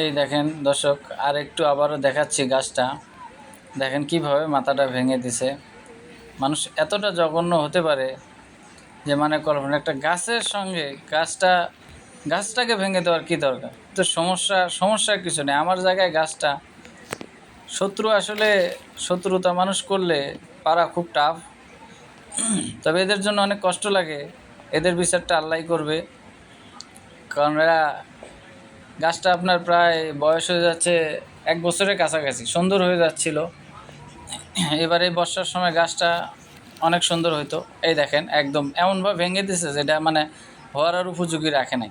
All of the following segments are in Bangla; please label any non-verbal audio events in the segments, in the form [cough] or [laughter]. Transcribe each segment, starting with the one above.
এই দেখেন দর্শক আর একটু আবারও দেখাচ্ছি গাছটা। দেখেন কীভাবে মাথাটা ভেঙে দিছে। মানুষ এতটা জঘন্য হতে পারে যে মানে কল্পনা, একটা গাছের সঙ্গে গাছটা, গাছটাকে ভেঙে দেওয়ার কী দরকার? তো সমস্যা সমস্যার কিছু নেই। আমার জায়গায় গাছটা, শত্রু আসলে শত্রুতা মানুষ করলে পারা খুব টাফ তবে এদের জন্য অনেক কষ্ট লাগে। এদের বিচারটা আল্লাহ করবে। কারণ এরা গাছটা আপনার প্রায় বয়স হয়ে যাচ্ছে এক বছরের কাছাকাছি, সুন্দর হয়ে যাচ্ছিল। এবার এই বর্ষার সময় গাছটা অনেক সুন্দর হইতো। এই দেখেন, একদম এমনভাবে ভেঙে দিছে যেটা মানে হওয়ার আর উপযোগী রাখে নাই।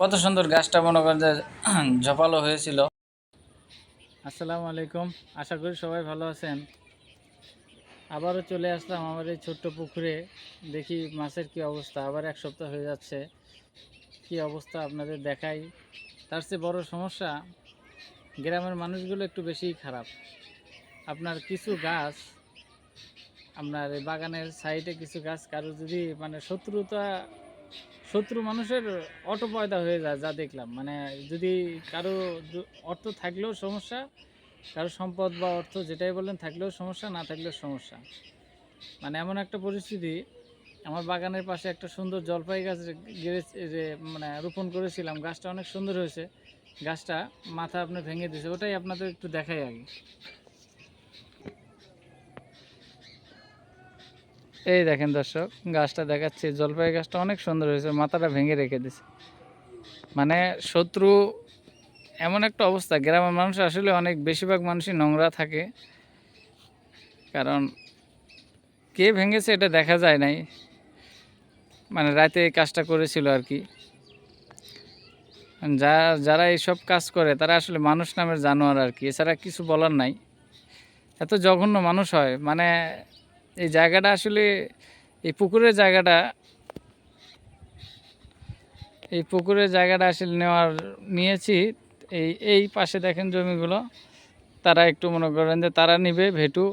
কত সুন্দর গাছটা মনে করেন যে [clears throat] ঝপালো হয়েছিল। আসসালামু আলাইকুম, আশা করি সবাই ভালো আছেন। আবারও চলে আসলাম আমার এই ছোট্ট পুকুরে, দেখি মাছের কি অবস্থা। আবার এক সপ্তাহ হয়ে যাচ্ছে। কি অবস্থা আপনাদের দেখাই? তার চেয়ে বড় সমস্যা, গ্রামের মানুষগুলো একটু বেশিই খারাপ। আপনার কিছু গাছ, আপনার বাগানের সাইডে কিছু গাছ, কারও যদি মানে শত্রুতা, শত্রু মানুষের অটো পয়দা হয়ে যায়, যা দেখলাম। মানে যদি কারও অর্থ থাকলেও সমস্যা, কারও সম্পদ বা অর্থ যেটাই বলেন থাকলেও সমস্যা, না থাকলেও সমস্যা। মানে এমন একটা পরিস্থিতি আমার বাগানের পাশে একটা সুন্দর জলপাই গাছ গেড়ে- যে মানে রোপণ করেছিলাম। গাছটা অনেক সুন্দর হয়েছে। গাছটা মাথা আপনি ভেঙে দিয়েছে। ওটাই আপনাদের একটু দেখাই আগে। এই দেখেন দর্শক, গাছটা দেখাচ্ছে। জলপাই গাছটা অনেক সুন্দর হয়েছে। মাথাটা ভেঙে রেখে দিছে মানে শত্রু এমন একটা অবস্থা। গ্রামের মানুষ আসলে অনেক, বেশিরভাগ মানুষই নোংরা থাকে। কারণ কে ভেঙেছে এটা দেখা যায় নাই। মানে রাতে এই কাজটা করেছিল আর কি। যা, যারা এইসব কাজ করে, তারা আসলে মানুষ নামের জানোয়ার আর কি। এছাড়া কিছু বলার নাই। এত জঘন্য মানুষ হয়। মানে এই জায়গাটা আসলে, এই পুকুরের জায়গাটা, এই পুকুরের জায়গাটা আসলে নেওয়ার, নিয়েছি। এই এই পাশে দেখেন জমিগুলো। তারা একটু মনে করেন যে তারা নিবে, ভেটু।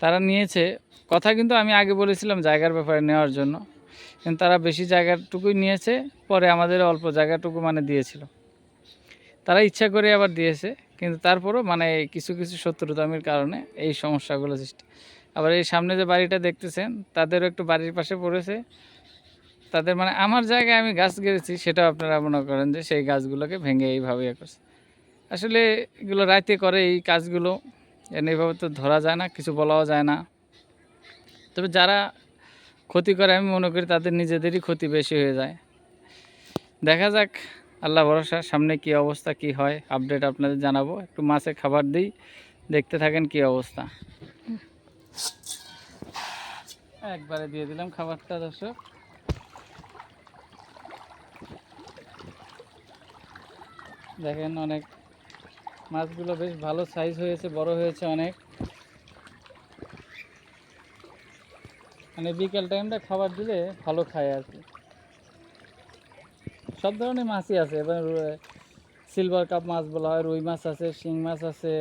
তারা নিয়েছে। কথা কিন্তু আমি আগে বলেছিলাম জায়গার ব্যাপারে নেওয়ার জন্য। কিন্তু তারা বেশি জায়গাটুকুই নিয়েছে, পরে আমাদের অল্প জায়গাটুকু মানে দিয়েছিল। তারা ইচ্ছা করে আবার দিয়েছে, কিন্তু তারপরও মানে কিছু কিছু শত্রুতামির কারণে এই সমস্যাগুলো সৃষ্টি। আবার এই সামনে যে বাড়িটা দেখতেছেন, তাদেরও একটু বাড়ির পাশে পড়েছে। তাদের মানে আমার জায়গায় আমি গাছ গেড়েছি, সেটাও আপনারা মনে করেন যে সেই গাছগুলোকে ভেঙে এইভাবে ইয়ে করছে। আসলে এগুলো রাতে করে এই কাজগুলো এইভাবে তো ধরা যায় না, কিছু বলাও যায় না। তবে যারা ক্ষতি করে, আমি মনে করি তাদের নিজেদেরই ক্ষতি বেশি হয়ে যায়। দেখা যাক, আল্লাহ ভরসা, সামনে কি অবস্থা, কি হয় আপডেট আপনাদের জানাব। একটু মাছে খাবার দিই, দেখতে থাকেন কি অবস্থা। একবারে দিয়ে দিলাম খাবারটা, দর্শক। দেখেন অনেক, মাছগুলো বেশ ভালো সাইজ হয়েছে, বড় হয়েছে অনেক। মানে বিকেল টাইমটা খাবার দিলে ভালো খায় আর কি। সব ধরনের মাছই আছে, এবার সিলভার কাপ মাছ বলা হয়, রুই মাছ আছে, শিং মাছ আছে,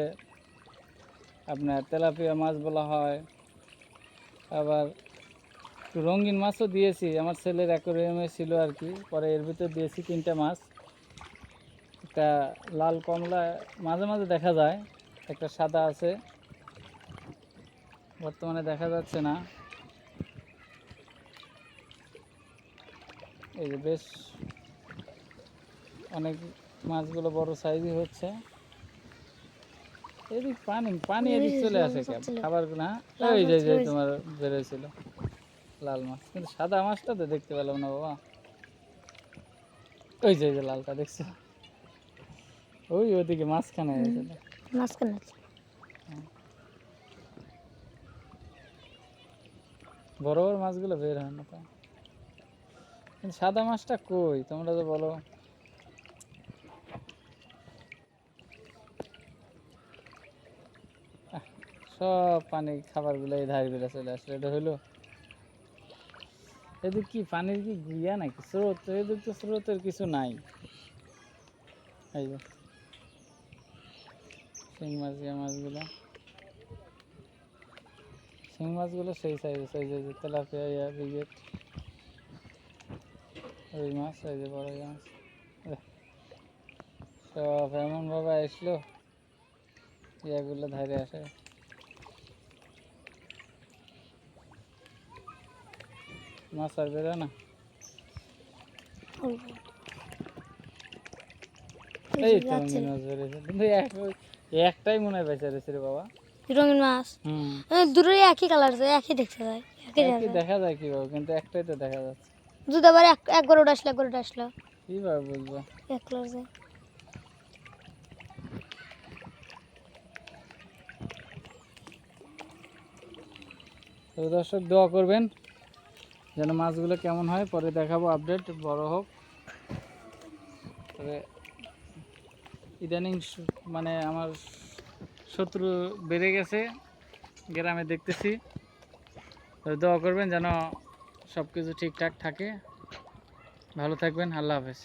আপনার তেলাপিয়া মাছ বলা হয়, আবার রঙিন মাছও দিয়েছি, আমার ছেলের অ্যাকোরিয়ামে ছিল আর কি, পরে এর ভিতর দিয়েছি তিনটা মাছ। একটা লাল কমলা, মাঝে মাঝে দেখা যায়, একটা সাদা আছে, বর্তমানে দেখা যাচ্ছে না। এই যে বেশ অনেক মাছগুলো বড় সাইজই হচ্ছে। এদিক পানি পানি এদিক চলে আসে খাবারগুলো? হ্যাঁ ওই যে যে তোমার বেরোয়ছিল লাল মাছ। কিন্তু সাদা মাছটা তো দেখতে পেলাম না বাবা। ওই যে লালটা দেখছ? ওই ওদিকে মাঝখানে মাঝখানে বড় বড় মাছগুলো বের হয় না তো। সাদা মাছটা কই? তোমরা তো বলো। সব পানি খাবারগুলো এই বেড়ে চলে আসলো। এটা হইল এদিক কি পানির কি গুইয়া নাকি? স্রোত? এদিক তো স্রোতের কিছু নাই। শিং মাছ মাছগুলো। শিং মাছগুলো সেই সাইজে সাইজে তেলাপিয়া ব্রিগেড মাছ এই যে বড় মাছ। সব এমনভাবে আসলো ইয়াগুলো ধরে আসে। মাছ আর বেরো না? এই তো মাছ বেরিয়েছে কিন্তু একটাই মনে হয় বেঁচে রয়েছে রে বাবা। রঙিন মাছ। দুটোই একই কালার একই দেখতে যায় একই দেখা দেখা যায় কীভাবে কিন্তু একটাই তো দেখা যাচ্ছে। আবার এক এক গরুটা আসলো এক গরুটা আসলো। কীভাবে বুঝব? এক তো দর্শক দোয়া করবেন যেন মাছগুলো কেমন হয়। পরে দেখাবো আপডেট বড় হোক। তবে ইদানিং মানে আমার শত্রু বেড়ে গেছে গ্রামে দেখতেছি। তো দোয়া করবেন যেন সব কিছু ঠিকঠাক থাকে। ভালো থাকবেন আল্লাহ হাফেজ।